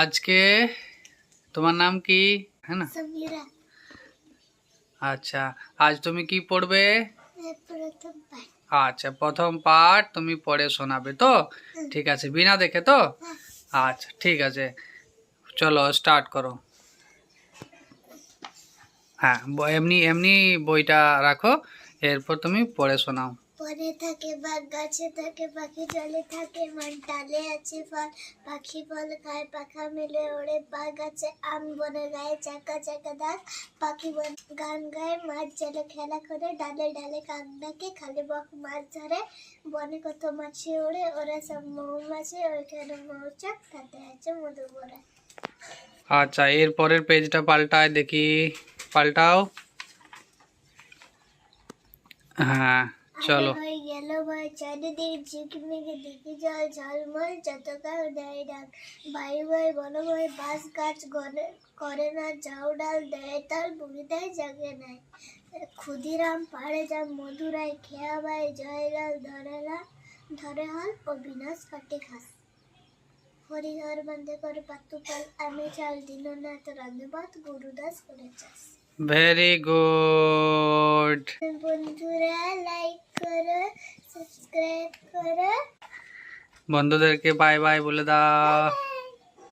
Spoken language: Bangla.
আজকে তোমার নাম কি? হ্যাঁ না? আচ্ছা আজ তুমি কি পড়বে? আচ্ছা প্রথম পাঠ তুমি পড়ে শোনাবে তো? ঠিক আছে বিনা দেখে তো? আচ্ছা ঠিক আছে। চলো স্টার্ট করো। হ্যাঁ এমনি এমনি বইটা রাখো এরপর তুমি পড়ে শোনাও। পরে থাকে, বাঘ গাছে থাকে, পাখি জলে থাকে মান ডালে আছে ফল, পাখি ফল খায়, পাখা মেলে ওড়ে, বাঘ আছে আম বনে গায়ে, চাকা চাকা দাগ, পাখি বন গান গায় মাছ জলে খেলা করে, ডালে ডালে কাক ডাকে, খালি বক মাছ ধরে, বনে কত মাছি ওড়ে, ওরা সব মৌমাছি, ওইখানে মৌচাক, তাতে আছে মধু ভরা আচ্ছা এর পরের পেজটা পাল্টায় দেখি, পাল্টাও। হ্যাঁ। চলো। হয়ে গেল ভয় চারিদিকে ঝিকমিকে দেখি জল ঝলমল যত কাউ দেয় ডাক ভাই ভাই বলো ভাই বাস গাছ করে না ঝাউ ডাল দেয় দেয় জাগে নাই ক্ষুদিরাম পাড়ে যা খেয়া ভাই জয়লাল ধরেলা ধরে হল ও বিনাশ কাটে খাস। হরিহর বন্দে করে পাত্তুপাল আমি চাল দীননাথ রান্ধবাদ গুরুদাস করে চাষ ভেরি গুড করো সাবস্ক্রাইব করো বন্ধুদেরকে বাই বাই বলে দাও.